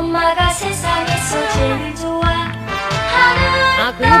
엄마가 세상에서 제일 좋아하는 아, 그거 벌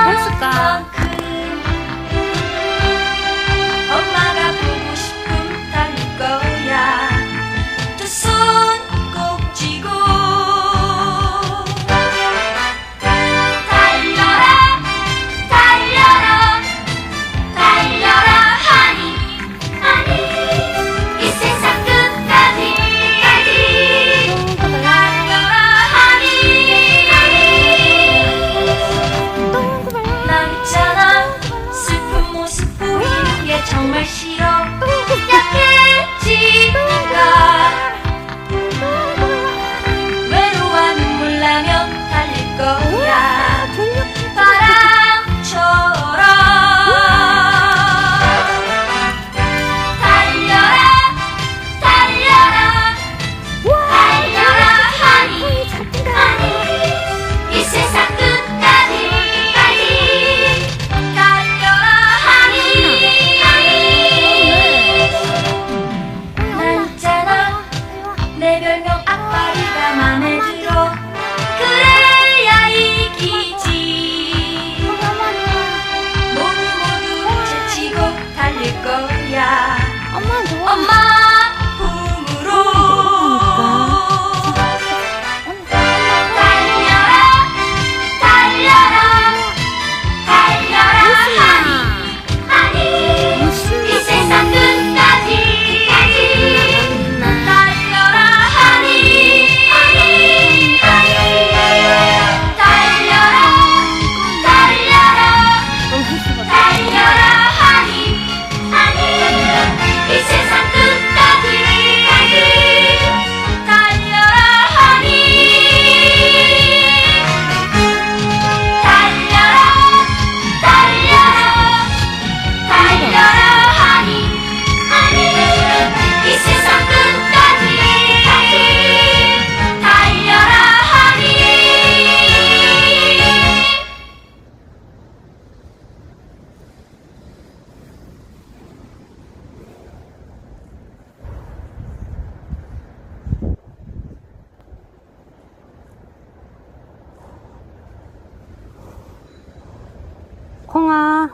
콩아,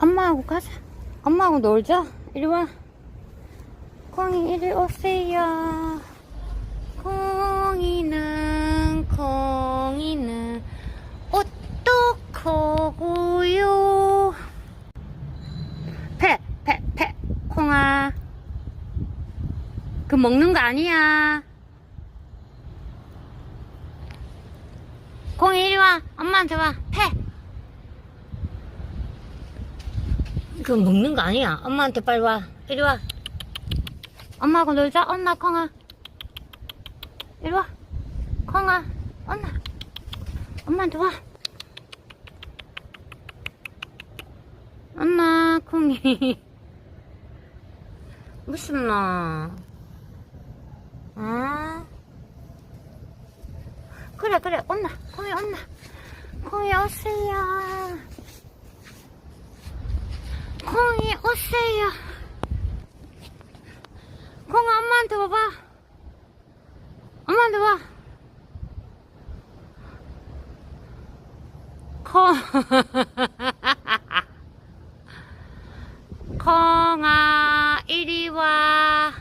엄마하고 가자. 엄마하고 놀자. 이리 와. 콩이 이리 오세요. 콩이는, 콩이는 어떡하고요? 패, 패, 패. 콩아. 그 먹는 거 아니야. 콩이 이리 와. 엄마한테 와. 패. 그거 먹는 거 아니야. 엄마한테 빨리 와. 이리 와. 엄마하고 놀자. 엄마, 콩아. 이리 와. 콩아. 엄마. 엄마한테 와. 엄마, 콩이. 무슨 너? 어? 그래, 그래. 온나. 콩이 온나. 콩이 오세요. 콩이 오세요. 콩아 엄마한테 와봐. 엄마한테 와. 콩. 콩 아 이리 와.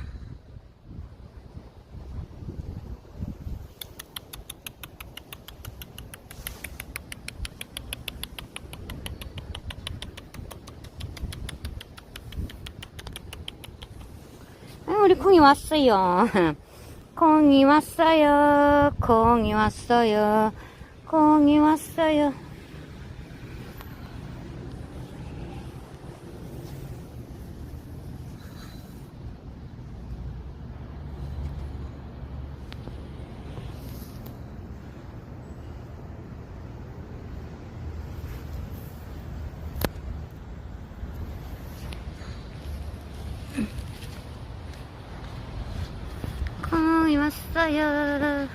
아, 우리 콩이 왔어요. 콩이 왔어요. 콩이 왔어요. 콩이 왔어요. fire.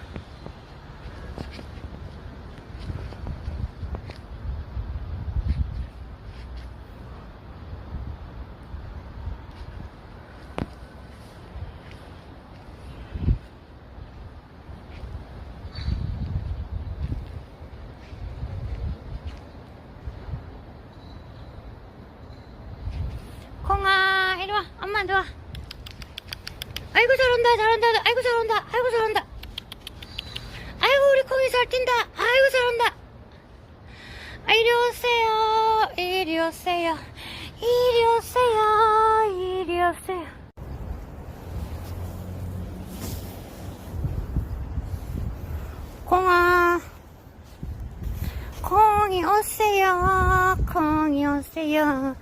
콩아 이리와 엄마 들어와 아이고, 잘온다, 잘온다, 아이고, 잘온다, 아이고, 잘온다. 아이고, 우리 콩이 잘 뛴다. 아이고, 잘온다. 아, 이리 오세요. 이리 오세요. 이리 오세요. 이리 오세요. 콩아. 콩이 오세요. 콩이 오세요.